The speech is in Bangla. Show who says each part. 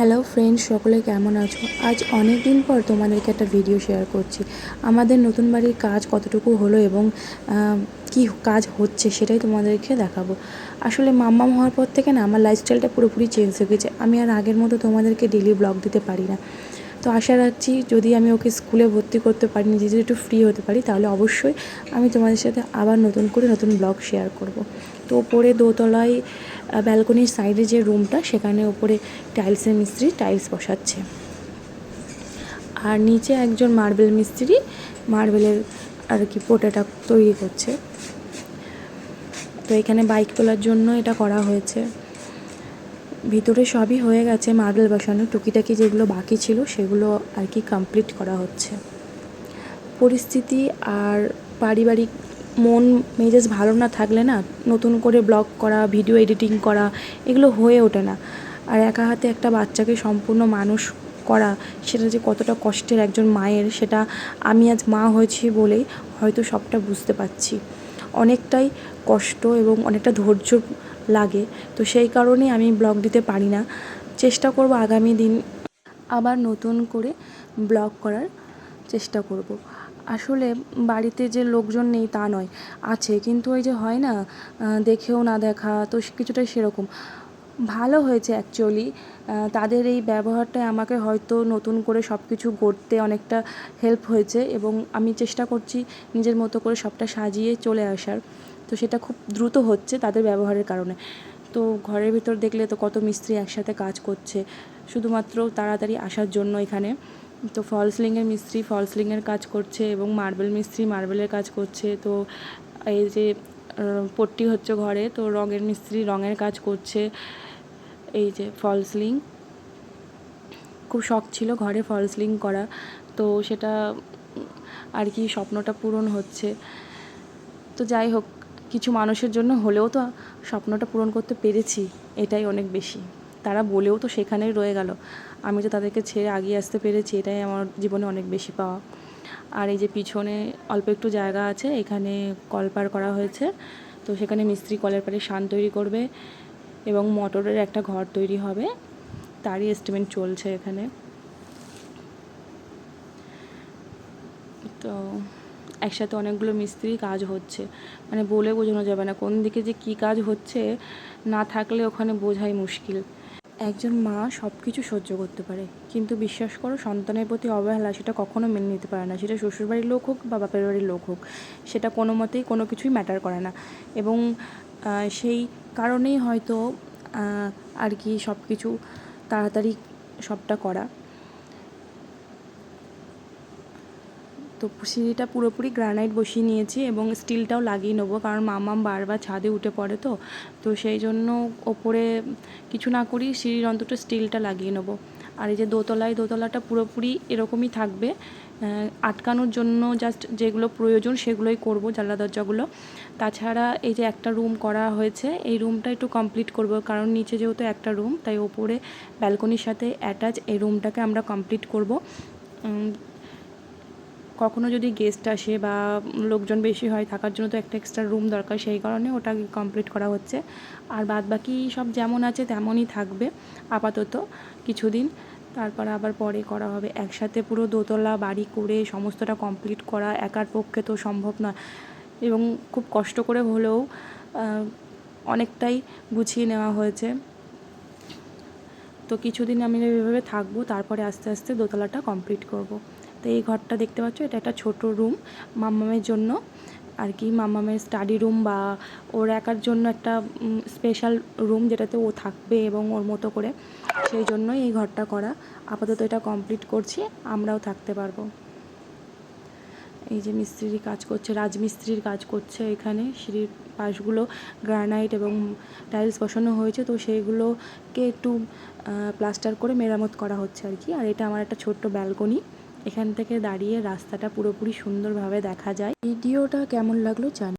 Speaker 1: হ্যালো ফ্রেন্ডস সকলে কেমন আছো? আজ অনেক দিন পর তোমাদেরকে একটা ভিডিও শেয়ার করছি। আমাদের নতুন বাড়ির কাজ কতটুকু হলো এবং কি কাজ হচ্ছে সেটাই তোমাদেরকে দেখাবো। আসলে মাম্মাম হওয়ার পর থেকে না আমার লাইফস্টাইলটা পুরোপুরি চেঞ্জ হয়ে গেছে। আমি আর আগের মতো তোমাদেরকে ডেলি ব্লগ দিতে পারি না। তো আশা রাখছি যদি আমি ওকে স্কুলে ভর্তি করতে পারি নিজে যদি একটু ফ্রি হতে পারি, তাহলে অবশ্যই আমি তোমাদের সাথে আবার নতুন করে নতুন ব্লগ শেয়ার করব। তো পরে দোতলায় ব্যালকনির সাইডে যে রুমটা সেখানে ওপরে টাইলসের মিস্ত্রি টাইলস বসাচ্ছে। আর নিচে একজন মার্বেল মিস্ত্রি মার্বেলের আর কি পোটাটা তৈরি করছে। তো এখানে বাইক তোলার জন্য এটা করা হয়েছে। ভিতরে সবই হয়ে গেছে মার্বেল বসানো। টুকিটাকি যেগুলো বাকি ছিল, সেগুলো আর কি কমপ্লিট করা হচ্ছে। পরিস্থিতি আর পারিবারিক মন মেজাজ ভালো না থাকলে না নতুন করে ব্লগ করা ভিডিও এডিটিং করা, এগুলো হয়ে ওঠে না। আর একা হাতে একটা বাচ্চাকে সম্পূর্ণ মানুষ করা, সেটা যে কতটা কষ্টের একজন মায়ের, সেটা আমি আজ মা হয়েছি বলেই হয়তো সবটা বুঝতে পারছি। অনেকটাই কষ্ট এবং অনেকটা ধৈর্য লাগে, তো সেই কারণেই আমি ব্লগ দিতে পারি না। চেষ্টা করব আগামী দিন আবার নতুন করে ব্লগ করার চেষ্টা করব। আসলে বাড়িতে যে লোকজন নেই তা নয়, আছে। কিন্তু ওই যে হয় না দেখেও না দেখা, তো কিছুটা সেরকম। ভালো হয়েছে অ্যাকচুয়ালি তাদের এই ব্যবহারটাই আমাকে হয়তো নতুন করে সব কিছু গড়তে অনেকটা হেল্প হয়েছে এবং আমি চেষ্টা করছি নিজের মতো করে সবটা সাজিয়ে চলে আসার। তো সেটা খুব দ্রুত হচ্ছে তাদের ব্যবহারের কারণে। তো ঘরের ভিতর দেখলে তো কত মিস্ত্রি একসাথে কাজ করছে, শুধুমাত্র তাড়াতাড়ি আসার জন্য এখানে। তো ফল সিলিংয়ের মিস্ত্রি ফল সিলিংয়ের কাজ করছে এবং মার্বেল মিস্ত্রি মার্বেলের কাজ করছে। তো এই যে পট্টি হচ্ছে ঘরে, তো রঙের মিস্ত্রি রঙের কাজ করছে এই যে ফল সিলিং খুব শখ ছিল ঘরে ফল সিলিং করা, তো সেটা আর কি স্বপ্নটা পূরণ হচ্ছে। তো যাই হোক, কিছু মানুষের জন্য হলেও তো স্বপ্নটা পূরণ করতে পেরেছি, এটাই অনেক বেশি। তারা বলেও তো সেখানেই রয়ে গেল। আমি তো তাদেরকে ছেড়ে আগিয়ে আসতে পেরেছি, এটাই আমার জীবনে অনেক বেশি পাওয়া। আর এই যে পিছনে অল্প একটু জায়গা আছে, এখানে কলপার করা হয়েছে। তো সেখানে মিস্ত্রি কলের পাড়ে শান তৈরি করবে এবং মোটরের একটা ঘর তৈরি হবে। তারই এস্টিমেট চলছে এখানে। তো একসাথে অনেকগুলো মিস্ত্রি কাজ হচ্ছে। মানে বলে বোঝানো যাবে না কোন দিকে যে কী কাজ হচ্ছে না থাকলে ওখানে বোঝাই মুশকিল। একজন মা সব কিছু সহ্য করতে পারে। কিন্তু বিশ্বাস করো, সন্তানের প্রতি অবহেলা সেটা কখনো মেনে নিতে পারে না। সেটা শ্বশুরবাড়ির লোক হোক বা বাপের বাড়ির লোক হোক, সেটা কোনো মতেই কোনো কিছুই ম্যাটার করে না। এবং সেই কারণেই হয়তো আর কি সব কিছু তাড়াতাড়ি সবটা করা। তো সিঁড়িটা পুরোপুরি গ্রানাইট বসিয়ে নিয়েছি এবং স্টিলটাও লাগিয়ে নেব, কারণ মামাম বারবার ছাদে উঠে পড়ে তো। তো সেই জন্য ওপরে কিছু না করি সিঁড়ির অন্তত স্টিলটা লাগিয়ে নেব। আর এই যে দোতলায়, দোতলাটা পুরোপুরি এরকমই থাকবে। আটকানোর জন্য জাস্ট যেগুলো প্রয়োজন সেগুলোই করব, জানলা দরজাগুলো। তাছাড়া এই যে একটা রুম করা হয়েছে, এই রুমটা একটু কমপ্লিট করব, কারণ নিচে যেহেতু একটা রুম, তাই ওপরে ব্যালকনির সাথে অ্যাটাচ এই রুমটাকে আমরা কমপ্লিট করব। কখনো যদি গেস্ট আসে বা লোকজন বেশি হয়, থাকার জন্য তো একটা এক্সট্রা রুম দরকার। সেই কারণে ওটা কমপ্লিট করা হচ্ছে। আর বাদ বাকি সব যেমন আছে তেমনই থাকবে আপাতত কিছুদিন। তারপর আবার পরে করা হবে। একসাথে পুরো দোতলা, বাড়ি করে সমস্তটা কমপ্লিট করা একার পক্ষে তো সম্ভব নয়। এবং খুব কষ্ট করে হলেও অনেকটাই গুছিয়ে নেওয়া হয়েছে। তো কিছুদিন আমি এভাবে থাকব, তারপরে আস্তে আস্তে দোতলাটা কমপ্লিট করব। তো এই ঘরটা দেখতে পাচ্ছ, এটা একটা ছোট রুম মাম্মামের জন্য। আর কি মাম্মামের স্টাডি রুম বা ওর একার জন্য একটা স্পেশাল রুম যেটাতে ও থাকবে এবং ওর মতো করে। সেই জন্যই এই ঘরটা করা। আপাতত এটা কমপ্লিট করছি, আমরাও থাকতে পারব। এই যে মিস্ত্রির কাজ করছে, রাজমিস্ত্রির কাজ করছে এখানে। সিঁড়ির পাশগুলো গ্রানাইট এবং টাইলস বসানো হয়েছে, তো সেইগুলোকে একটু প্লাস্টার করে মেরামত করা হচ্ছে আর কি। আর এটা আমার একটা ছোট্ট ব্যালকনি এখান থেকে দাঁড়িয়ে রাস্তাটা পুরোপুরি সুন্দরভাবে দেখা যায়। ভিডিওটা কেমন লাগল জানি